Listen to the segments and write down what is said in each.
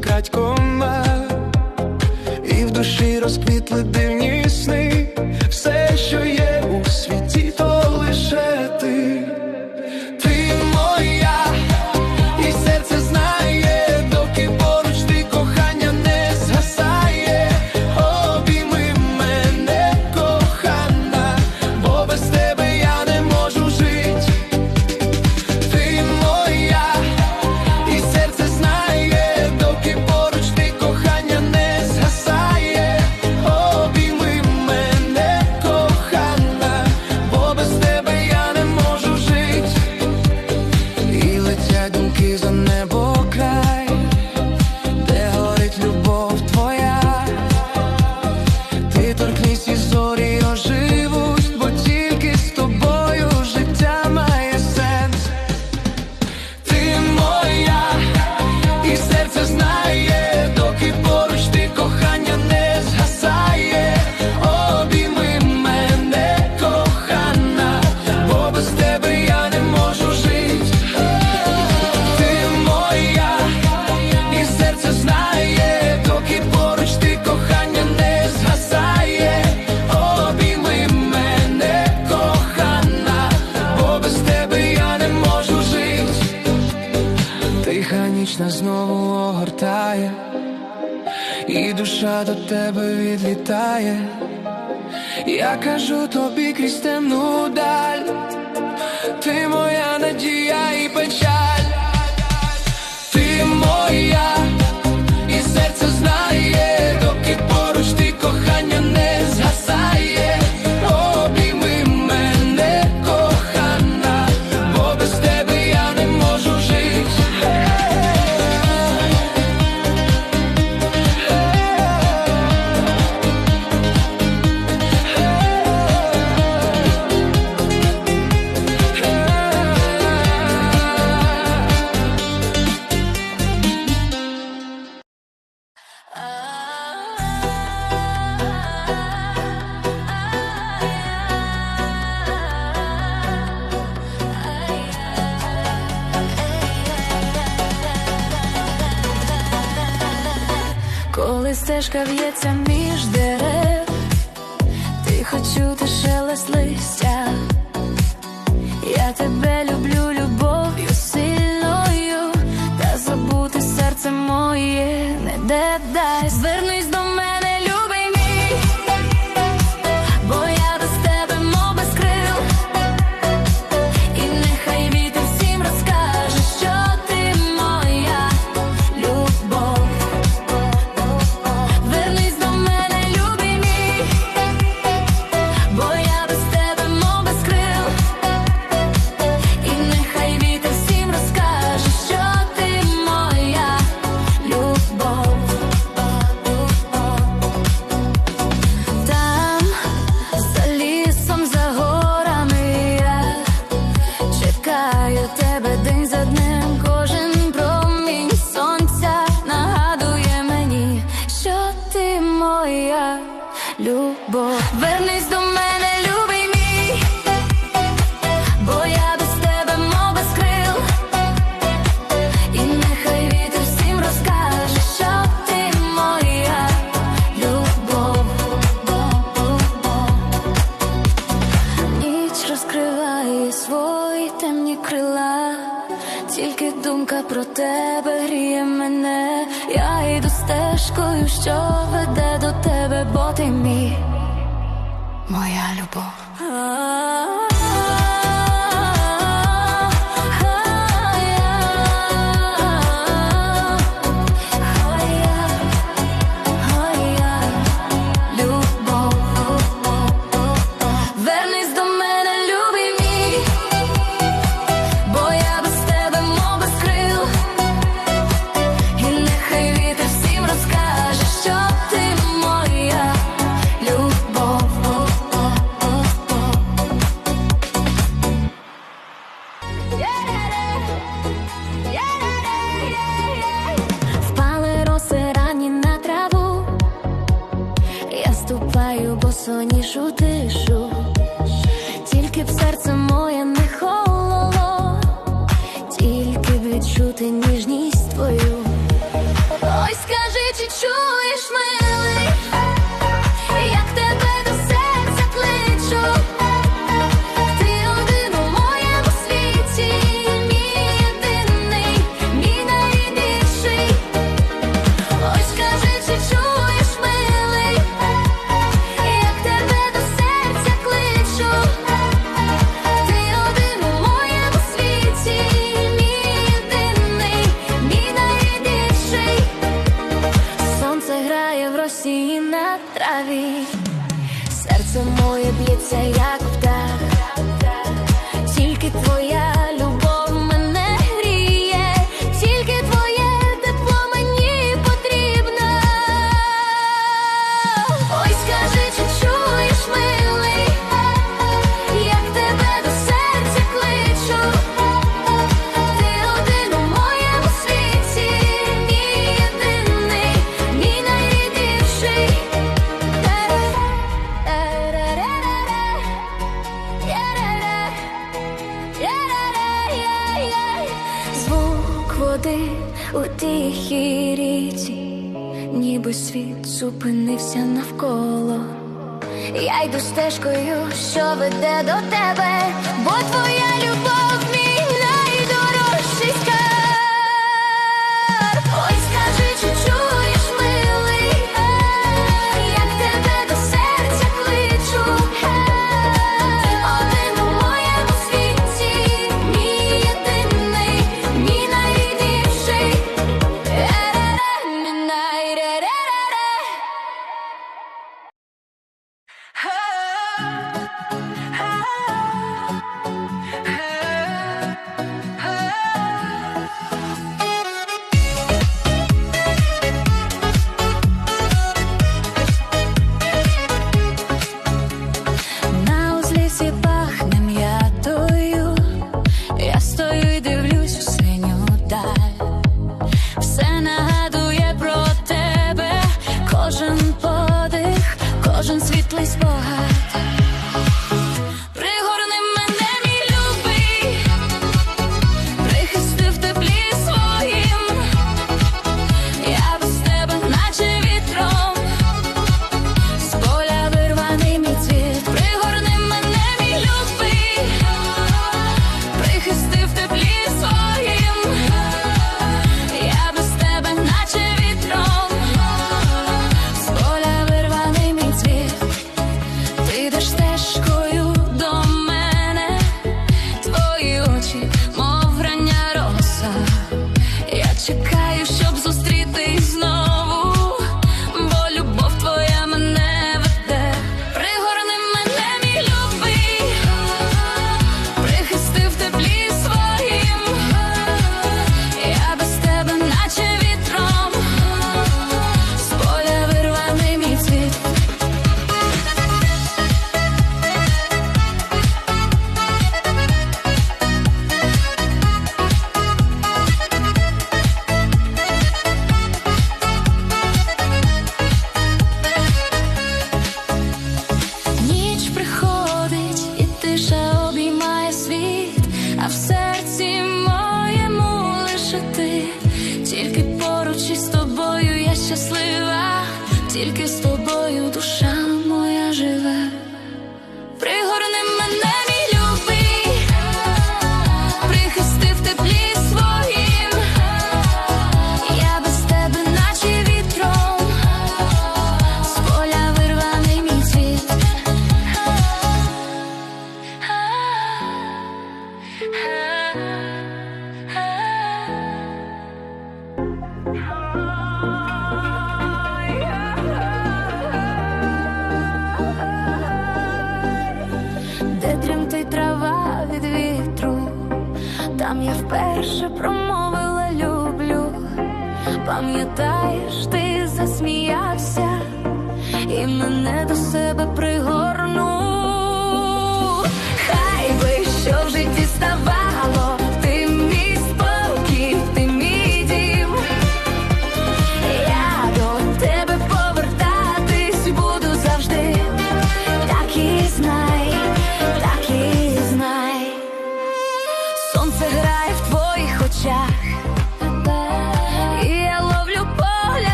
катькома, і в душі розквітли дивні сни. ніч нас знову огортає, і душа до тебе відлітає, я кажу тобі крізь темну даль, ти моя надія. де дай звернусь до. Люблю босоніжу тишу, тільки б серце моє не хололо, тільки б відчути ніжність твою. осі на траві, серце моє б'ється, як птах, тільки твоя. води у тихій ріці, ніби світ зупинився навколо. Я йду стежкою, що веде до тебе, бо твоя любов.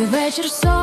вечір сонце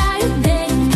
я чекаю день у день,